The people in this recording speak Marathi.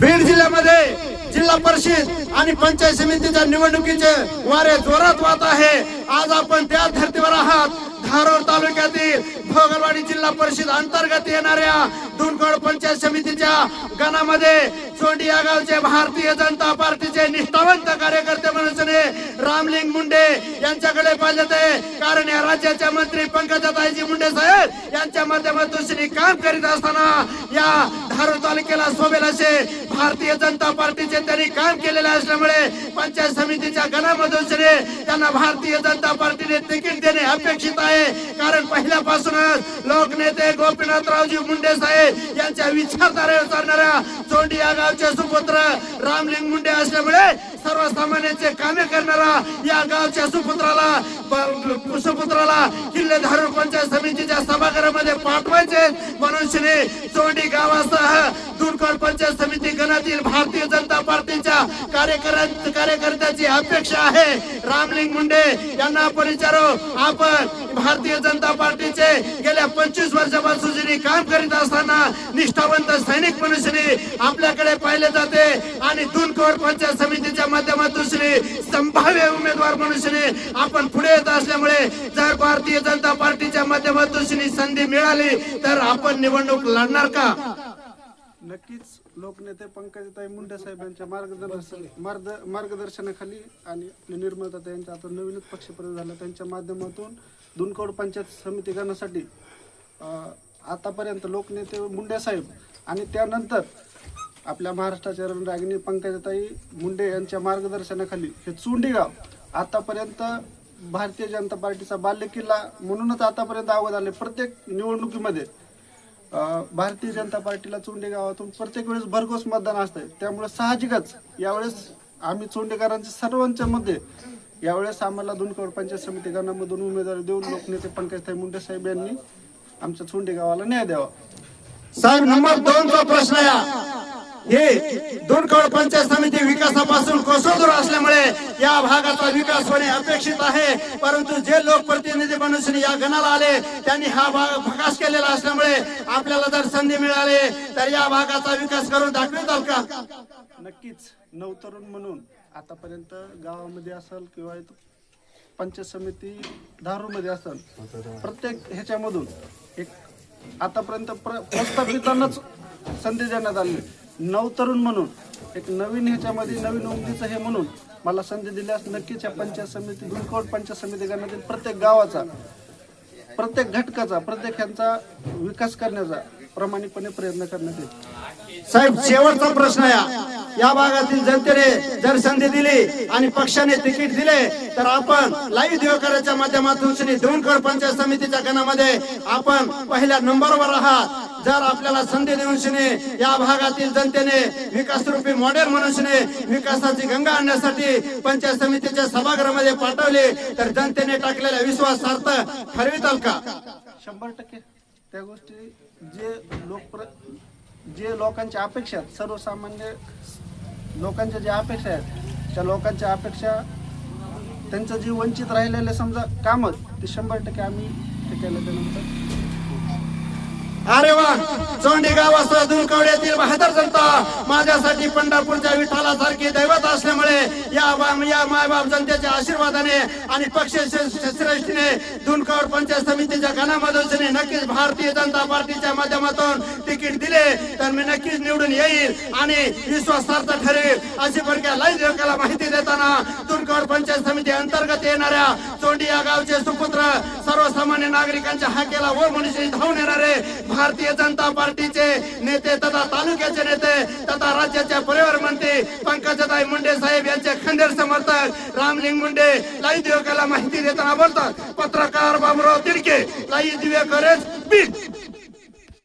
बीड जिल्ह्यामध्ये जिल्हा परिषद आणि पंचायत समितीच्या निवडणुकीचे वारे जोरात वाहत आहे. आज आपण त्या धर्तीवर आहात. धारोर तालुक्यातील भोगलवाडी जिल्हा परिषद अंतर्गत येणाऱ्या दुनकोड पंचायत समितीच्या गणामध्ये चोंडी या गावचे भारतीय जनता पार्टीचे निष्ठावंत कार्यकर्ते मनसेने रामलिंग मुंडे यांच्याकडे पाहिजे कारण या राज्याच्या मंत्री पंकजाताईजी मुंडे साहेब यांच्या माध्यमातून श्री काम करीत असताना या धारू तालुक्याला सोबेल असे भारतीय जनता पार्टीचे त्यांनी काम केलेले असल्यामुळे पंचायत समितीच्या गणामधून श्री त्यांना भारतीय जनता पार्टीने तिकीट देणे अपेक्षित आहे. कारण पहिल्यापासूनच लोकनेते गोपीनाथरावजी मुंडे साहेब यांच्या विचारधारेवर चालणाऱ्या चोंडी या गावचे सुपुत्र रामलिंग मुंडे असल्यामुळे सर्वसामान्यांचे कामे करणारा या गावच्या सुपुत्राला कुशपुत्राला सुपुत्राला किल्ले धारण पंचायत समितीच्या सभागृहामध्ये पाठवायचे. म्हणून श्री चोंडी गावास दुर्गड पंचायत समिती गणातील भारतीय जनता पार्टीच्या कार्यकर्त्याची अपेक्षा आहे. रामलिंग मुंडे यांना आपण विचारू. आपण भारतीय जनता पार्टीचे गेल्या पंचवीस वर्षापासून काम करीत असताना निष्ठावंत सैनिक म्हणून आपल्याकडे पाहिले जाते. आणि दुनकोड पंचायत समितीच्या माध्यमातून श्री संभाव्य उमेदवार मनुष्यने आपण पुढे येत असल्यामुळे जर भारतीय जनता पार्टीच्या माध्यमातून श्री संधी मिळाली तर आपण निवडणूक लढणार का? नक्कीच लोकनेते पंकजताई मुंडे साहेब यांच्या मार्गदर्शन मार्ग- मार्गदर्शनाखाली आणि आपले निर्मलता यांचा आता नवीनच पक्षप्रवेश झाला. त्यांच्या माध्यमातून दुनकोड पंचायत समिती गणासाठी आतापर्यंत लोकनेते मुंडे साहेब आणि त्यानंतर आपल्या महाराष्ट्राच्या रणरागिणी पंकजताई मुंडे यांच्या मार्गदर्शनाखाली हे चोंडीगाव आतापर्यंत भारतीय जनता पार्टीचा बाल्यकिल्ला म्हणूनच आतापर्यंत आवड आले. प्रत्येक निवडणुकीमध्ये अं, भारतीय जनता पार्टीला चोंडे गावातून प्रत्येक वेळेस भरघोस मतदान असतंय. त्यामुळे साहजिकच यावेळेस आम्ही चोंडेकरांच्या सर्वांच्या मध्ये यावेळेस आम्हाला दोन पंचायत समिती गणामधून उमेदवारी देऊन लोकनेते पंकजताई मुंडे साहेब यांनी आमच्या चोंडे गावाला न्याय द्यावा. साहेब नंबर दोन चा प्रश्न या हे दोनकड पंचायत समिती विकासापासून कोसळदूर असल्यामुळे या भागाचा विकास होणे अपेक्षित आहे. परंतु जे लोकप्रतिनिधी मनुष्य या गणाला आले त्यांनी हा भाग विकास केलेला असल्यामुळे आपल्याला जर संधी मिळाली तर या भागाचा विकास करून दाखवताल का? नक्कीच. नवतरुण म्हणून आतापर्यंत गावामध्ये असेल किंवा पंचायत समिती धारूमध्ये असेल प्रत्येक ह्याच्यामधून एक आतापर्यंत प्र प्रस्थापितांनाच संधी देण्यात आली. नवतरुण म्हणून एक नवीन ह्याच्यामध्ये नवीन उमदीचं हे म्हणून मला संधी दिल्यास नक्कीच या पंचायत समिती गुलकोट पंचायत समिती गणातील प्रत्येक गावाचा प्रत्येक घटकाचा प्रत्येक ह्यांचा विकास करण्याचा प्रामाणिकपणे प्रयत्न करण्यात येईल. साहेब शेवटचा प्रश्न या. या भागातील जनतेने जर संधी दिली आणि पक्षाने तिकीट दिले तर आपण लाईव्ह दिवकराच्या माध्यमातून श्री दोनकड पंचायत समितीच्या गणामध्ये आपण पहिल्या नंबरवर आहात. जर आपल्याला संधी देऊन शिने या भागातील जनतेने विकास रूपी मॉडेल म्हणून शिने विकासाची गंगा आणण्यासाठी पंचायत समितीच्या सभागृहामध्ये पाठवले तर जनतेने टाकलेला विश्वास सार्थ ठरविताल का? शंभर टक्के. त्या गोष्टी जे लोकप्र जे लोकांच्या अपेक्षा सर्वसामान्य लोकांच्या ज्या अपेक्षा आहेत त्या लोकांच्या अपेक्षा त्यांचं जे वंचित राहिलेलं समजा कामं ते शंभर टक्के आम्ही ते केलं त्यानंतर अरे वा चोंडी गावासह दुलकवड्यातील बहादर जनता माझ्यासाठी पंढरपूरच्या विठ्ठलासारखी दैवत असल्यामुळे या या मायबाप जनतेच्या आशीर्वादाने आणि पक्ष श्रेष्ठीने दुनकवड पंचायत समितीच्या गणामधून नक्कीच भारतीय जनता पार्टीच्या माध्यमातून तिकीट दिले. तर मी नक्कीच निवडून येईल आणि विश्वासार्थ ठरेल अशी प्रक्रिया लाईव्ह लोकांना माहिती असताना तुरकोड पंचायत समिती अंतर्गत येणाऱ्या चोंडी या गावचे सुपुत्र सर्वसामान्य नागरिकांच्या हाकेला वर मनुष्य धावून येणारे भारतीय जनता पार्टीचे नेते तथा तालुक्याचे नेते तथा राज्याचे परिवार मंत्री पंकजताई मुंडे साहेब यांचे खंडेर समर्थक रामलिंग मुंडे लाई दिवकाला माहिती देताना बोलतात पत्रकार बाबुराव तिडके लाई दिवेकरच बीड